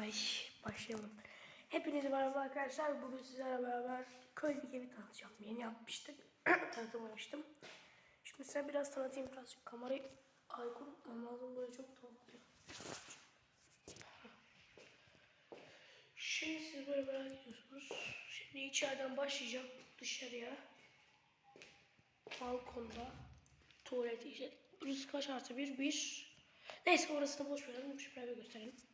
Ay başlayalım. Hepinize merhaba arkadaşlar. Bugün sizlerle beraber köydeki evi tanıtacağım. Yeni yapmıştık. Tanıtamamıştım. Şimdi size biraz tanıtayım birazcık. Kamerayı Aykun lazım böyle çok tanıtıyor. Şimdi siz böyle merak ediyorsunuz. Şimdi içeriden başlayacağım dışarıya. Balkonda. Tuvaleti işte. Burası kaç artı bir? Bir. Neyse orasını boş verelim. Şuraya bir gösterelim.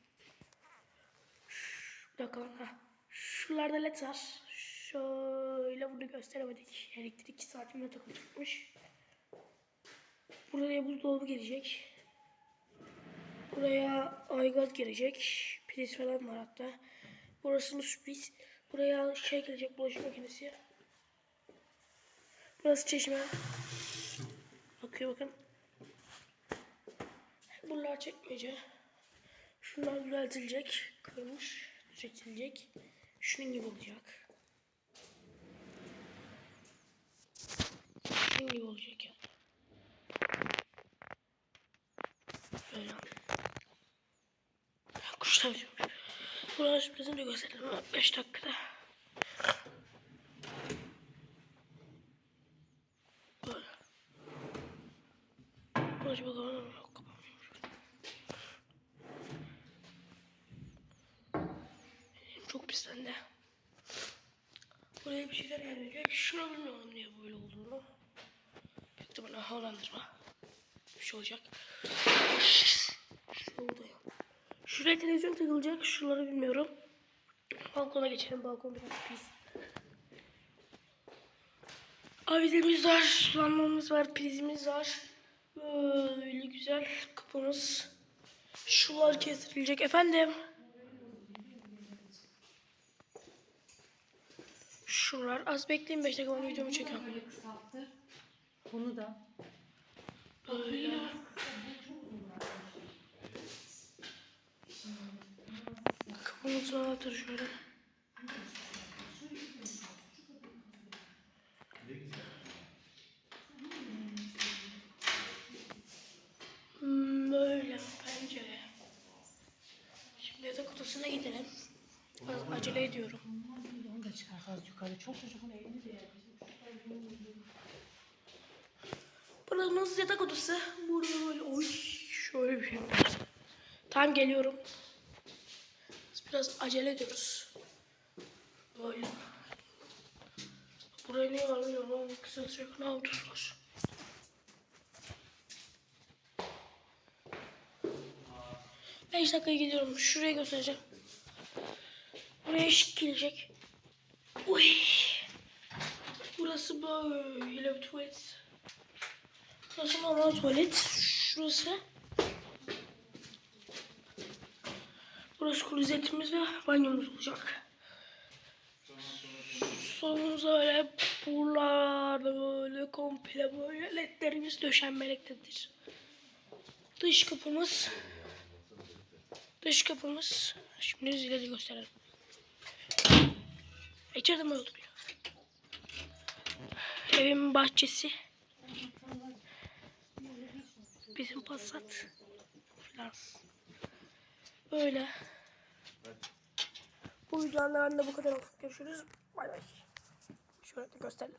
Lan. Heh. Şuralarda led var. Şöyle bunu gösteremedik. Elektrik saatime takılacakmış. Buraya buzdolabı gelecek. Buraya aygaz gelecek. Priz falan var hatta. Burasını sürpriz. Buraya şey gelecek bulaşık makinesi. Burası çeşme. Bakıyor bakın. Bunlar çekmece. Şunlar düzeltilecek. Kırmış. Düzeltilecek. Şunun gibi olacak. Şunun gibi olacak yani. Böyle. Kuşlar diyormuş. Buraları sürprizini de gösterelim. 5 dakikada. Böyle. Burası bakalım. Yok kapanmıyor. Çok pislendi. Buraya bir şeyler gelecek. Şunu bilmiyorum niye böyle olduğunu. Büyük ihtimalle havalandırma. Bir şey olacak. Şu oldu ya. Şuraya televizyon takılacak. Şunları bilmiyorum. Balkona geçelim. Balkon biraz pis. Avizemiz var. Lambamız var. Prizimiz var. Böyle güzel kapımız. Şular kestirilecek. Efendim. Şuralar. Az bekleyin 5 dakika ben videomu kısalttır. Bunu da. Böyle. Kapımızı anlatır şöyle. Hmm, Böyle pencere. Şimdi yatak odasına gidelim. Biraz acele ediyorum. Onu da çıkar az yukarı. Çok çocuğun evini de yer. Buramız yatak odası. Burada böyle oy şöyle bir şey. Tamam geliyorum. Biz biraz acele ediyoruz. Böyle. Buraya niye var bilmiyorum ama kısaltacak ne yapıyorsunuz? Beş dakikaya gidiyorum. Şuraya göstereceğim. Buraya ışık gelecek. Uy. Burası böyle bir tuvalet. Burası normal tuvalet. Şurası. Burası klozetimiz ve banyomuz olacak. Sonumuz öyle buralarda böyle komple böyle ledlerimiz döşenmektedir. Dış kapımız. Dış kapımız. Şimdi zilleri gösterelim. İçeride mi? Evimin bahçesi. Bizim Passat. Flans. Böyle. Bu videodan da bu kadar olsun. Görüşürüz. Bay bay. Şöyle gösterelim.